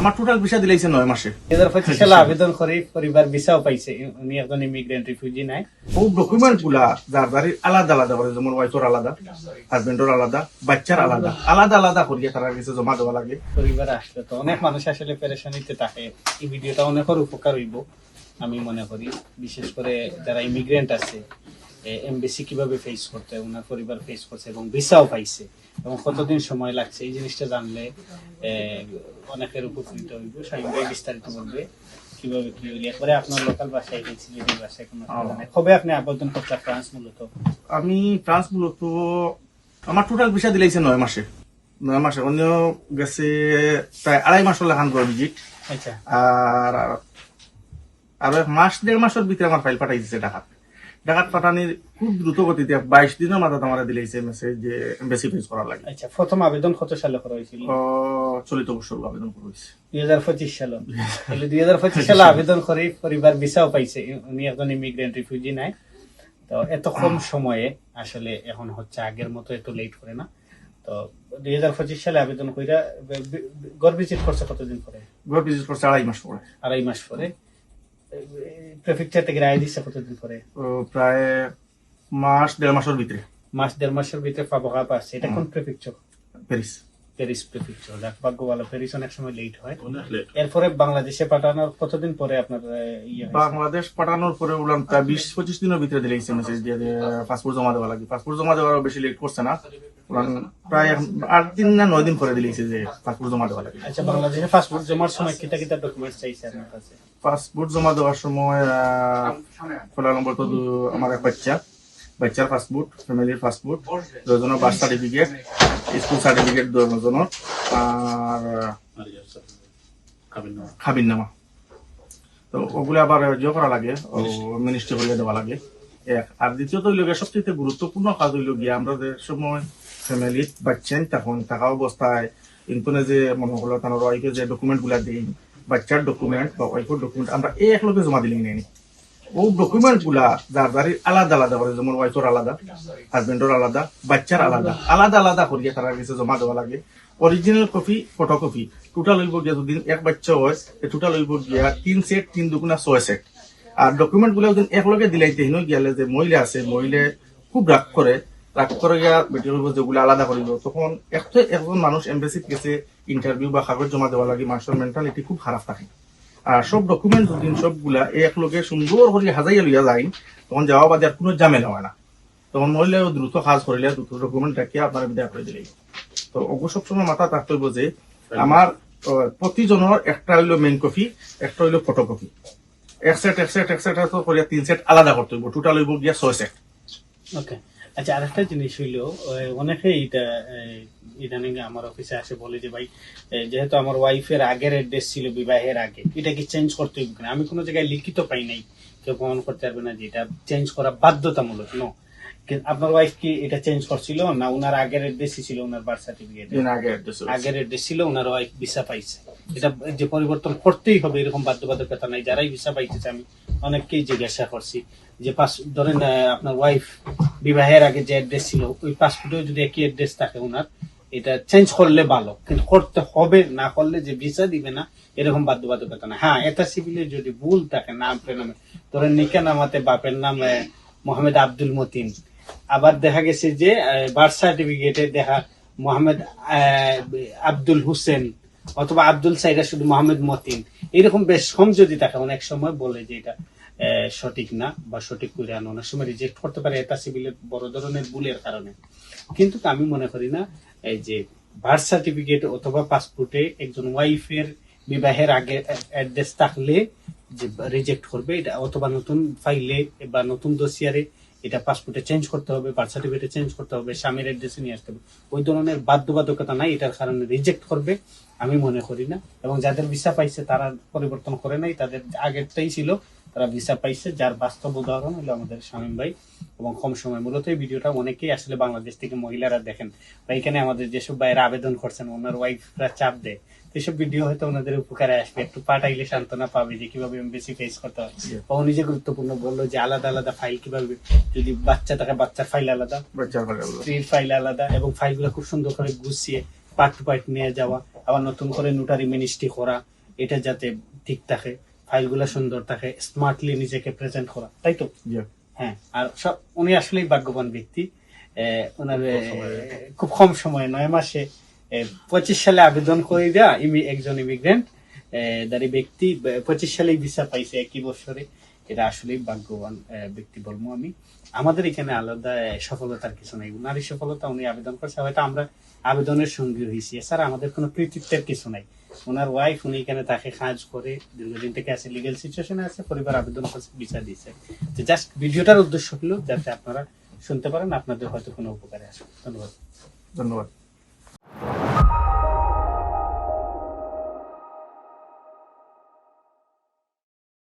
আমার total visa দিলাইছে নয় মাসে। পঁচিশ সালে আবেদন করে পরিবার ভিসাও পাইছে। উনি একজন ইমিগ্রেন্ট রিফিউজি নাই। ও ডকুমেন্টগুলা যার যারি আলাদা আলাদা করে যেমন ওয়াইফর আলাদা হাজবেন্ডর আলাদা বাচ্চার আলাদা আলাদা আলাদা করিয়া তারা কাছে জমা দেওয়া লাগে। পরিবার আসলে তো অনেক মানুষ আসলে পেরেশানিতে থাকে। এই ভিডিওটা অনেকের উপকার হইব আমি মনে করি। বিশেষ করে যারা ইমিগ্রেন্ট আছে এমবিসি কীভাবে ফেস করতে ওনার পরিবার ফেস করছে এবং ভিসাও পাইছে। এবং কতদিন সময় লাগছে এই জিনিসটা জানলে অনেকের উপকৃত হইব। স্বামী ভাই বিস্তারিত বলবে কীভাবে কি হইলে। একবারে আপনার লোকাল ভাষায় গেছি যদি ভাষায় কোনো কবে আপনি আবেদন করতে ফ্রান্স মূলত? আমি ফ্রান্স মূলত আমার টোটাল ভিসা দিলাইছে নয় মাসে। নয় মাসে অন্য গেছে প্রায় আড়াই মাস হলে হান ভিজিট আচ্ছা। আর আর এক মাস দেড় মাসের ভিতরে আমার ফাইল পাঠাই দিচ্ছে ঢাকাত। ঢাকাত পাঠানির খুব দ্রুত গতিতে বাইশ দিনের মাথায় আমার দিলাইছে মেসেজ যে বেশি ফেস করার লাগে। আচ্ছা প্রথম আবেদন কত সালে করা হয়েছিল চলিত বছর আবেদন করেছে দুই হাজার পঁচিশ সালে তাহলে দুই হাজার পঁচিশ সালে আবেদন করে পরিবার ভিসাও পাইছে। উনি একজন ইমিগ্রেন্ট রিফিউজি নাই। তো এত কম সময়ে আসলে এখন হচ্ছে আগের মতো এত লেট করে না। তো দুই হাজার পঁচিশ সালে আবেদন কইরা গড় ভিজিট করছে কতদিন পরে? ভিজিট করছে আড়াই মাস পরে। আড়াই মাস পরে। প্রেফেকচার থেকে রায় দিচ্ছে কতদিন পরে? প্রায় মাস দেড় মাসের ভিতরে। মাস দেড় মাসের ভিতরে পাবো কাপ এটা কোন প্রেফেকচার প্যারিস প্যারিস প্রেফেকচার যাক প্যারিস অনেক সময় লেট হয়। এরপরে বাংলাদেশে পাঠানোর কতদিন পরে আপনার ইয়ে? বাংলাদেশ পাঠানোর পরে বললাম প্রায় বিশ পঁচিশ দিনের ভিতরে দিলাইছে মেসেজ দিয়ে পাসপোর্ট জমা দেওয়া লাগে। পাসপোর্ট জমা দেওয়ার বেশি লেট করছে না। প্রায় আট দিন না নয় দিন পরে দিলাইছে যে পাসপোর্ট জমা দেওয়া লাগে। আচ্ছা বাংলাদেশে পাসপোর্ট জমার সময় কিতা কিতা ডকুমেন্টস চাইছে আপনার কাছে? পাসপোর্ট জমা দেওয়ার সময় ফলা নম্বর তো আমার এক বাচ্চা। বাচ্চার পাসপোর্ট ফ্যামিলির পাসপোর্ট দুজনের বার্থ সার্টিফিকেট স্কুল সার্টিফিকেট দুজনের আর খাবির নামা তো ওগুলো আবার ইয়ে করা লাগে মিনিস্ট্রি করিয়ে দেওয়া লাগে। এক আর দ্বিতীয়ত হইল গিয়ে সবচেয়ে গুরুত্বপূর্ণ কাজ হইল গিয়ে আমরা যে সময় ফ্যামিলিত বাচ্চেন তখন থাকা অবস্থায় ইনকনে যে মনে হলো তার ওয়াইফে যে ডকুমেন্টগুলা দিই বাচ্চার ডকুমেন্ট বা ডকুমেন্ট আমরা এই এক লোকে জমা দিলে নেই ও ডকুমেন্টগুলা যার যারি আলাদা আলাদা করে, যেমন ওয়াইফর আলাদা হাজবেন্ডর আলাদা, বাচ্চার আলাদা আলাদা আলাদা করিয়ে তারা কাছে জমা দেওয়া লাগে। অরিজিনাল কপি ফটোকপি টোটাল হইব গিয়া যদি এক বাচ্চা হয় টোটাল হইব গিয়া তিন সেট তিন দুগুণা ছয় সেট আর ডকুমেন্টগুলো একলগে দিলাইতে হিনো গিয়ালে যে মহিলা আছে, মহিলা খুব রাগ করে রাগ করে গিয়া যেগুলো আলাদা করিব তখন একটা একজন মানুষ এম্বাসিত গেছে ইন্টারভিউ বা কাগজ জমা দেওয়া লাগে মানুষের মেন্টালিটি খুব খারাপ থাকে আর সব ডকুমেন্ট যদি সবগুলা একলগে সুন্দর করে হাজাইয়া লইয়া যায় তখন যাওয়া বাদে আর কোনো ঝামেলা হয় না তখন মহিলা দ্রুত কাজ করিলে দ্রুত ডকুমেন্ট রাখিয়া আপনার বিদায় করে দিলেই তো ওগো সবসময় মাথা থাকতে হইব যে আমার প্রতিজনের একটা হইল মেইন কপি একটা হইল ফটোকপি এক সেট এক সেট এক সেট করিয়া তিন সেট আলাদা করতে টোটাল ছয় সেট আচ্ছা আরেকটা জিনিস হইল ওই অনেকেই এটা ইদানিং আমার অফিসে আসে বলে যে ভাই যেহেতু আমার ওয়াইফের আগের অ্যাড্রেস ছিল বিবাহের আগে এটা কি চেঞ্জ করতে হইব কিনা? আমি কোনো জায়গায় লিখিত পাই নাই কেউ প্রমাণ করতে পারবে না যে এটা চেঞ্জ করা বাধ্যতামূলক নো আপনার ওয়াইফ কি এটা চেঞ্জ করছিল না ওনার আগের অ্যাড্রেসই ছিল ওনার বার্থ সার্টিফিকেট। আগের অ্যাড্রেস ছিল ওনার ওয়াইফ ভিসা পাইছে। এটা যে পরিবর্তন করতেই হবে, এরকম বাধ্যবাধকতা নাই। যারাই ভিসা পাইতেছে, আমি অনেককেই জিজ্ঞাসা করছি যে পাস ধরেন আপনার ওয়াইফ বিবাহের আগে যে অ্যাড্রেস ছিল, ওই পাসপোর্টেও যদি একই অ্যাড্রেস থাকে ওনার এটা চেঞ্জ করলে ভালো। কিন্তু করতে হবে, না করলে যে ভিসা দিবে না, এরকম বাধ্যবাধকতা না হ্যাঁ এটা সিভিলের যদি ভুল থাকে, নাম নামে। ধরেন নিকা নামাতে বাপের নাম মোহাম্মদ আব্দুল মতিন। আবার দেখা গেছে যে বার্থ সার্টিফিকেটে দেখা মোহাম্মদ আব্দুল হোসেন অথবা আব্দুল সাইরা শুধু মোহাম্মদ মতিন। এরকম বেশ কম যদি থাকে অনেক সময় বলে যে এটা সঠিক না বা সঠিক করে আনো অনেক সময় রিজেক্ট করতে পারে এটা সিভিলের বড় ধরনের ভুলের কারণে। কিন্তু আমি মনে করি না, এই যে বার্থ সার্টিফিকেট অথবা পাসপোর্টে একজন ওয়াইফের বিবাহের আগে অ্যাড্রেস থাকলে যে রিজেক্ট করবে, এটা অথবা নতুন ফাইলে বা নতুন দোসিয়ারে এটা পাসপোর্টে চেঞ্জ করতে হবে বার্থ সার্টিফিকেটে চেঞ্জ করতে হবে, স্বামীর অ্যাড্রেসে নিয়ে আসতে হবে। ওই ধরনের বাধ্যবাধকতা নাই, এটার কারণে রিজেক্ট করবে, আমি মনে করি না। এবং যাদের ভিসা পাইছে, তারা পরিবর্তন করে নাই, তাদের আগেরটাই ছিল তারা ভিসা পাইছে যার বাস্তব উদাহরণ হলো আমাদের শামীম ভাই। এবং কম সময় মূলত এই ভিডিওটা অনেকেই আসলে বাংলাদেশ থেকে মহিলারা দেখেন। বা এখানে আমাদের যেসব ভাইয়েরা আবেদন করছেন ওনার ওয়াইফরা চাপ দেয়। তো এসব ভিডিও হয়তো ওনাদের উপকারে আসবে। একটু পাঠাইলে সান্ত্বনা পাবে যে কীভাবে বেশি ফেস করতে হয়। বা উনি যে গুরুত্বপূর্ণ বলল যে আলাদা আলাদা ফাইল কীভাবে যদি বাচ্চা থাকে বাচ্চার ফাইল আলাদা। স্ত্রীর ফাইল আলাদা এবং ফাইলগুলো খুব সুন্দর করে গুছিয়ে পার্ট টু পার্ট নিয়ে যাওয়া। আবার নতুন করে নোটারি মিনিস্ট্রি করা এটা যাতে ঠিক থাকে। ফাইলগুলো সুন্দর থাকে স্মার্টলি নিজেকে প্রেজেন্ট করা তাই তো? হ্যাঁ আর সব উনি আসলেই ভাগ্যবান ব্যক্তি। ওনার খুব কম সময়ে নয় মাসে পঁচিশ সালে আবেদন করে দেওয়া ইমি একজন ইমিগ্রেন্ট দাঁড়ি ব্যক্তি পঁচিশ সালেই ভিসা পাইছে একই বছরে। এটা আসলেই ভাগ্যবান ব্যক্তি বলব আমি। আমাদের এখানে আলাদা সফলতার কিছু নেই। নারী সফলতা উনি আবেদন করছে হয়তো আমরা আবেদনের সঙ্গী হয়েছি। এছাড়া আমাদের কোনো কৃতিত্বের কিছু নাই। ওনার ওয়াইফ উনি এখানে তাকে কাজ করে দীর্ঘদিন থেকে আছে লিগেল সিচুয়েশনে আছে, পরিবার আবেদন করছে, বিচার দিয়েছে। তো জাস্ট ভিডিওটার উদ্দেশ্য হলো যাতে আপনারা শুনতে পারেন, আপনাদের হয়তো কোনো উপকারে আসে ধন্যবাদ। ধন্যবাদ।